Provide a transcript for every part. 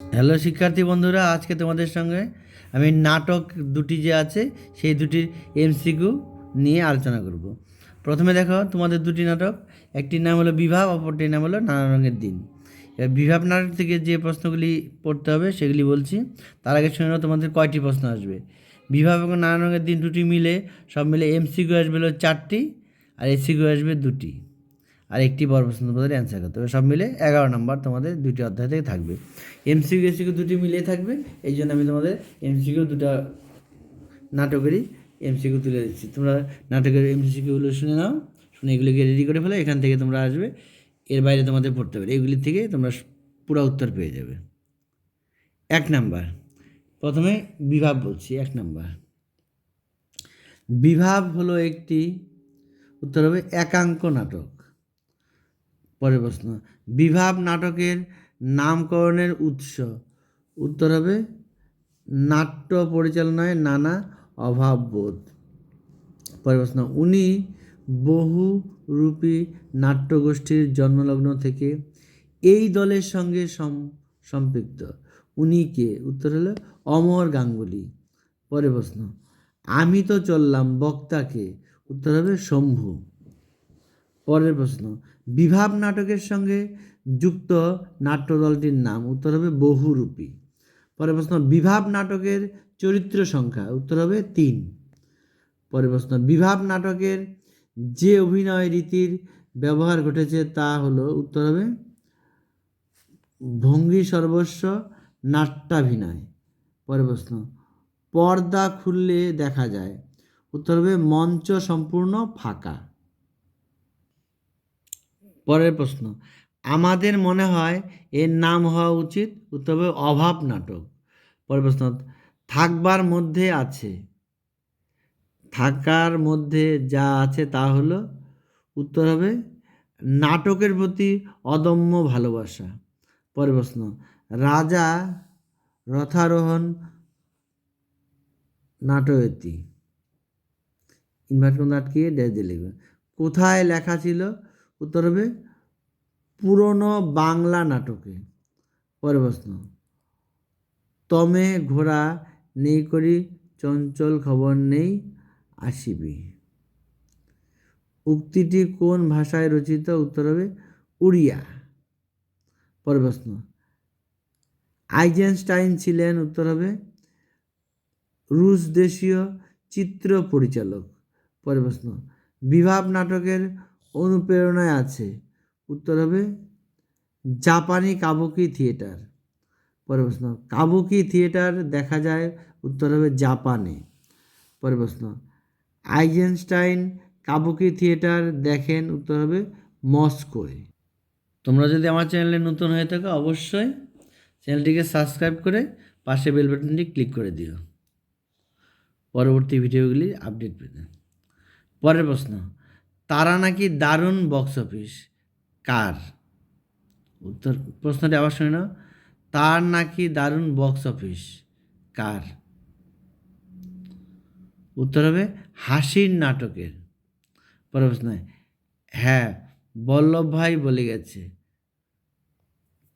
Hello শিক্ষার্থী বন্ধুরা, আজকে তোমাদের সঙ্গে আমি নাটক দুটি যে আছে, সেই দুটির এমসিকিউ নিয়ে আলোচনা করব। প্রথমে দেখো তোমাদের দুটি নাটক, একটির নাম হলো বিভাব, অপরটির নাম হলো নানা রঙের দিন। এবার বিভাব নাটক থেকে যে প্রশ্নগুলি পড়তে হবে, সেগুলি বলছি। তার আগে শুনে তোমাদের কয়টি প্রশ্ন আসবে। বিভাব এবং নানা রঙের দিন দুটি মিলে সব মিলে এমসিকিউ আসবে হলো চারটি, আর এসিকিউ আসবে দুটি। আর একটি তোমাদের অ্যান্সার করতে হবে। সব মিলে এগারো নম্বর তোমাদের দুটি অধ্যায় থেকে থাকবে। এমসিকিউ এসিকিউ দুটি মিলিয়ে থাকবে, এই জন্য আমি তোমাদের এমসিকিউ দুটা নাটকেরই এমসিকিউ তুলে দিচ্ছি। তোমরা নাটকের এমসিকিউগুলো শুনে নাও, শুনে এগুলিকে রেডি করে ফেলো, এখান থেকে তোমরা আসবে, এর বাইরে তোমাদের পড়তে হবে। এগুলির থেকে তোমরা পুরো উত্তর পেয়ে যাবে। এক নাম্বার প্রথমে বিভাব বলছি, এক নাম্বার বিভাব হলো একটি, উত্তর হবে একাঙ্ক নাটক। পরের প্রশ্ন। বিভাব নাটকের নামকরণের উৎস। উত্তর হবে, নাট্য পরিচালনায় নানা অভাববোধ। পরের প্রশ্ন, উনি বহুরূপী নাট্যগোষ্ঠীর জন্মলগ্ন থেকে এই দলের সঙ্গে সম- সম্পৃক্ত। উনি কে? উত্তর হলো, অমর গাঙ্গুলি। পরের প্রশ্ন, আমি তো চললাম বক্তাকে। উত্তর হবে, শম্ভু। পরের প্রশ্ন বিভাব নাটকের সঙ্গে যুক্ত নাট্যদলটির নাম, উত্তর হবে বহুরূপী। পরের প্রশ্ন, বিভাব নাটকের চরিত্র সংখ্যা, উত্তর হবে তিন। পরের প্রশ্ন, বিভাব নাটকের যে অভিনয় রীতির ব্যবহার ঘটেছে তা হলো, উত্তর হবে ভঙ্গি সর্বস্ব নাট্যাভিনয়। পরের প্রশ্ন, পর্দা খুললে দেখা যায়, উত্তর হবে মঞ্চ সম্পূর্ণ ফাঁকা। পরের প্রশ্ন, আমাদের মনে হয় এর নাম হওয়া উচিত, উত্তর হবে অভাব নাটক। পরের প্রশ্ন, থাকবার মধ্যে আছে, থাকার মধ্যে যা আছে তা হলো, উত্তর হবে নাটকের প্রতি অদম্য ভালোবাসা। পরের প্রশ্ন, রাজা রথারোহণ নাটয়তি ইনভার্ট আটকিয়ে ড্যাশ লিখবে কোথায় লেখা ছিল উত্তর হবে পুরনো বাংলা নাটকে। পরের প্রশ্ন। তমে ঘোড়া নেই করি, চঞ্চল খবর নেই আসিবি। উক্তিটি কোন ভাষায় রচিত? উত্তর হবে উড়িয়া। পরের প্রশ্ন। আইজেনস্টাইন ছিলেন? উত্তর হবে রুশ দেশীয় চিত্র পরিচালক। পরের প্রশ্ন। বিভাব নাটকের অনুপ্রেরণায় আছে। উত্তর হবে জাপানি কাবুকি থিয়েটার। পরের প্রশ্ন, কাবুকি থিয়েটার দেখা যায়? উত্তর হবে জাপানে। পরের প্রশ্ন, আইজেনস্টাইন কাবুকি থিয়েটার দেখেন? উত্তর হবে মস্কোয়। তোমরা যদি আমার চ্যানেলে নতুন হয়ে থাকো, অবশ্যই চ্যানেলটিকে সাবস্ক্রাইব করে পাশে বেল বাটনটি ক্লিক করে দিও। পরবর্তী ভিডিওগুলি আপডেট পেতে। পরের প্রশ্ন তারা নাকি দারুণ বক্স অফিস কার? উত্তর, প্রশ্নটি আবার শুনে নাও। তার নাকি দারুণ বক্স অফিস কার? উত্তর হবে হাসির নাটকের। পরের প্রশ্ন হ্যাঁ বল্লভ ভাই বলে গেছে।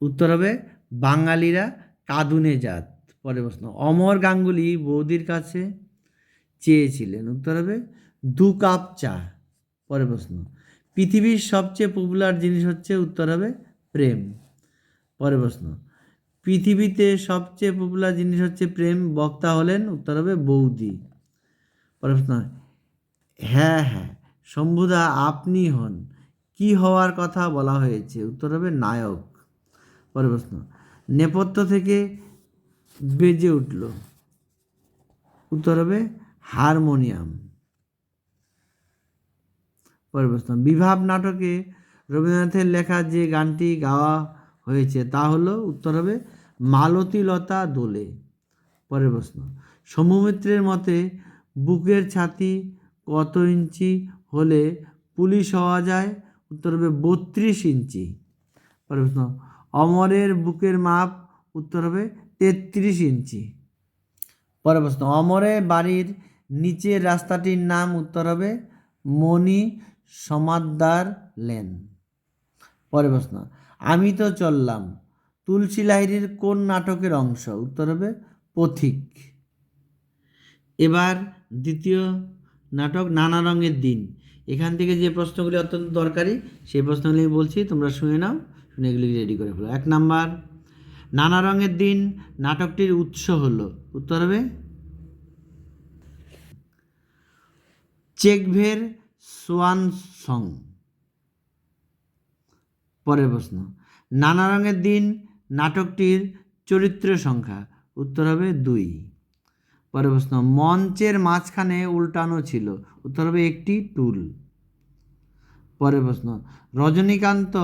উত্তর হবে বাঙালিরা কাঁদুনে জাত। পরের প্রশ্ন, অমর গাঙ্গুলি বৌদির কাছে চেয়েছিলেন। উত্তর হবে দু কাপ চা। পরের প্রশ্ন। পৃথিবীর সবচেয়ে পপুলার জিনিস হচ্ছে উত্তর হবে প্রেম। পরের প্রশ্ন। পৃথিবীতে সবচেয়ে পপুলার জিনিস হচ্ছে প্রেম, বক্তা হলেন উত্তর হবে বৌদি। পরের প্রশ্ন। হ্যাঁ হ্যাঁ শম্ভুদা, আপনি হন। কি হওয়ার কথা বলা হয়েছে? উত্তর হবে নায়ক। পরের প্রশ্ন। নেপথ্য থেকে বেজে উঠল। উত্তর হবে হারমোনিয়াম। পরের প্রশ্ন বিভাব নাটকে রবীন্দ্রনাথের লেখা যে গানটি গাওয়া হয়েছে, তা হলো, উত্তর হবে মালতীলতা দোলে। পরের প্রশ্ন সমুমিত্রের মতে, বুকের ছাতি কত ইঞ্চি হলে পুলিশ হওয়া যায়? উত্তর হবে, বত্রিশ ইঞ্চি। পরের প্রশ্ন অমরের বুকের মাপ, উত্তর হবে, তেত্রিশ ইঞ্চি। পরের প্রশ্ন অমরের বাড়ির নিচের রাস্তাটির নাম, উত্তর হবে, মণি সমাদ্দার লেন। পরের প্রশ্ন, আমি তো চললাম। তুলসী লাহিড়ির কোন নাটকের অংশ? উত্তর হবে, পথিক। এবার দ্বিতীয় নাটক, নানা রঙের দিন। এখান থেকে যে প্রশ্নগুলি অত্যন্ত দরকারি, সেই প্রশ্নগুলি বলছি, তোমরা শুনে নাও, শুনে এগুলি রেডি করে ফেলো। এক নাম্বার, নানা রঙের দিন, নাটকটির উৎস হলো। উত্তর হবে, চেকভের সোয়ান সং। পরের প্রশ্ন, নানা রঙের দিন নাটকটির চরিত্র সংখ্যা, উত্তর হবে দুই। পরের প্রশ্ন, মঞ্চের মাঝখানে উল্টানো ছিল, উত্তর হবে একটি টুল। পরের প্রশ্ন, রজনীকান্ত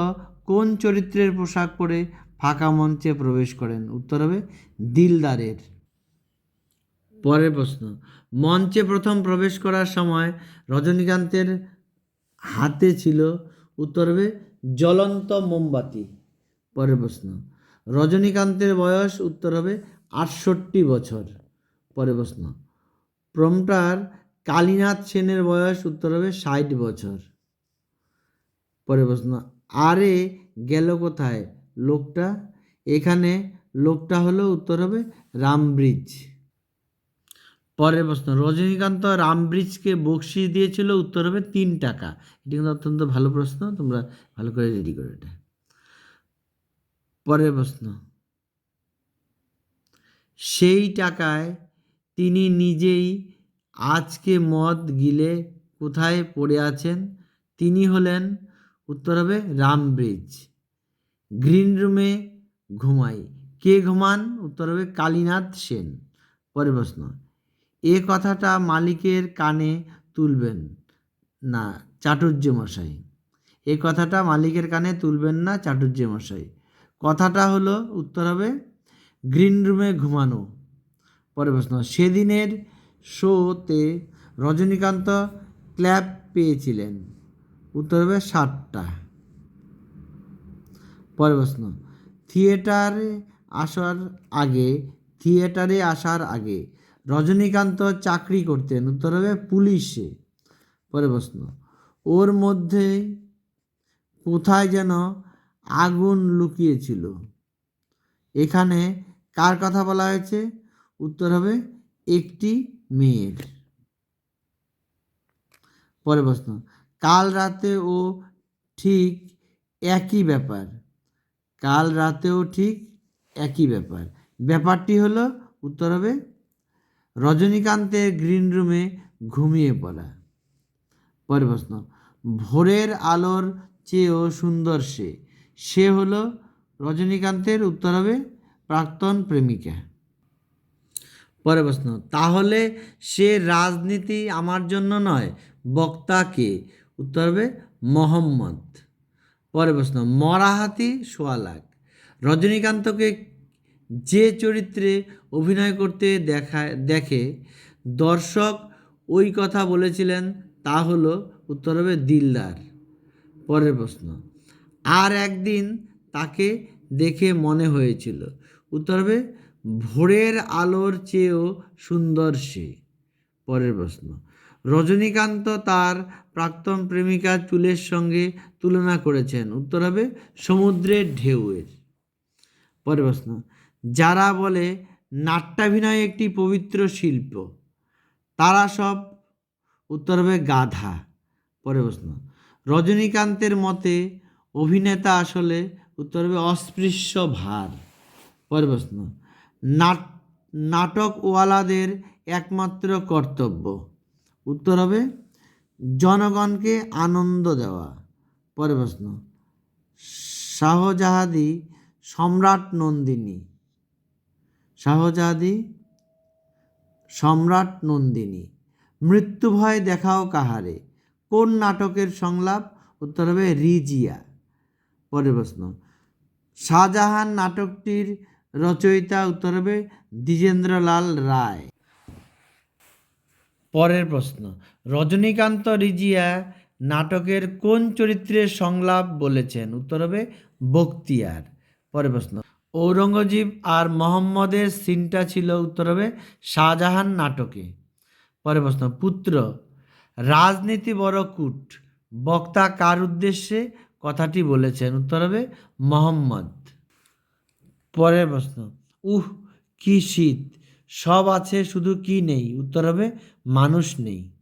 কোন চরিত্রের পোশাক পরে ফাঁকা মঞ্চে প্রবেশ করেন, উত্তর হবে দিলদারের। পরের প্রশ্ন মঞ্চে প্রথম প্রবেশ করার সময় রজনীকান্তের হাতে ছিল উত্তর হবে, জ্বলন্ত মোমবাতি। পরের প্রশ্ন, রজনীকান্তের বয়স উত্তর হবে, আটষট্টি বছর। পরের প্রশ্ন, প্রমটার কালীনাথ সেনের বয়স উত্তর হবে, ষাট বছর। পরের প্রশ্ন, আরে গেল কোথায়? লোকটা? এখানে লোকটা হলো উত্তর হবে, রামব্রিজ। পরের প্রশ্ন, রজনীকান্ত রামব্রিজকে বকশিস দিয়েছিল, উত্তর হবে তিন টাকা। এটি কিন্তু অত্যন্ত ভালো প্রশ্ন, তোমরা ভালো করে রেডি করো এটা। পরের প্রশ্ন, সেই টাকায় তিনি নিজেই আজকে মদ গিলে কোথায় পড়ে আছেন? তিনি হলেন, উত্তর হবে রামব্রিজ। গ্রিন রুমে ঘুমাই। কে ঘুমান? উত্তর হবে কালীনাথ সেন। পরের প্রশ্ন এ কথাটা মালিকের কানে তুলবেন না চাটুর্য মশাই এ কথাটা মালিকের কানে তুলবেন না চাটুর্য মশাই কথাটা হলো, উত্তর হবে, গ্রিন রুমে ঘুমানো। পরে প্রশ্ন, সেদিনের শোতে রজনীকান্ত ক্ল্যাপ পেয়েছিলেন। উত্তর হবে ষাটটা পরের প্রশ্ন, থিয়েটারে আসার আগে, থিয়েটারে আসার আগে রজনীকান্ত চাকরি করতেন। উত্তর হবে পুলিশে। পরে প্রশ্ন। ওর মধ্যে কোথায় যেন আগুন লুকিয়েছিল? এখানে কার কথা বলা হয়েছে? উত্তর হবে একটি মেয়ের। পরে প্রশ্ন। কাল রাতে ও ঠিক একই ব্যাপার। কাল রাতেও ঠিক একই ব্যাপার। ব্যাপারটি হলো, উত্তর হবে রজনীকান্তের গ্রিন রুমে ঘুমিয়ে পড়া। পরের প্রশ্ন, ভোরের আলোর চেয়েও সুন্দর সে। সে হলো রজনীকান্তের উত্তর হবে প্রাক্তন প্রেমিকা। পরের প্রশ্ন, তাহলে সে রাজনীতি আমার জন্য নয় বক্তাকে উত্তর হবে মোহাম্মদ। পরের প্রশ্ন, মরাহাতি সোয়ালাক। রজনীকান্তকে যে চরিত্রে অভিনয় করতে দেখা, দেখে দর্শক ওই কথা বলেছিলেন, তা হলো, উত্তর হবে দিলদার। পরের প্রশ্ন, আর একদিন তাকে দেখে মনে হয়েছিল, উত্তর হবে ভোরের আলোর চেয়েও সুন্দর সে। পরের প্রশ্ন, রজনীকান্ত তার প্রাক্তন প্রেমিকার চুলের সঙ্গে তুলনা করেছেন, উত্তর হবে সমুদ্রের ঢেউয়ের। পরের প্রশ্ন যারা বলে নাট্যাভিনয় একটি পবিত্র শিল্প, তারা সব উত্তর হবে গাধা। পরে প্রশ্ন, রজনীকান্তের মতে অভিনেতা আসলে উত্তর হবে অস্পৃশ্য ভার। পরে প্রশ্ন, নাট, নাটকওয়ালাদের একমাত্র কর্তব্য উত্তর হবে জনগণকে আনন্দ দেওয়া। পরে প্রশ্ন, শাহজাহাদি সম্রাট নন্দিনী শাহজাহাদি সম্রাট নন্দিনী, মৃত্যু ভয় দেখাও কাহারে? কোন নাটকের সংলাপ? উত্তর হবে রিজিয়া। পরের প্রশ্ন, শাহজাহান নাটকটির রচয়িতা উত্তর হবে দ্বিজেন্দ্রলাল রায়। পরের প্রশ্ন, রজনীকান্ত রিজিয়া নাটকের কোন চরিত্রের সংলাপ বলেছেন? উত্তর হবে বক্তিয়ার। পরের প্রশ্ন ঔরঙ্গজীব আর মোহাম্মদের সিনটা ছিল উত্তর হবে শাহজাহান নাটকে। পরের প্রশ্ন, পুত্র, রাজনীতি বড় কূট, বক্তা কার উদ্দেশ্যে? কথাটি বলেছেন উত্তর হবে মোহাম্মদ। পরের প্রশ্ন, উহ, কি শীত, সব আছে শুধু কি নেই? উত্তর হবে মানুষ নেই।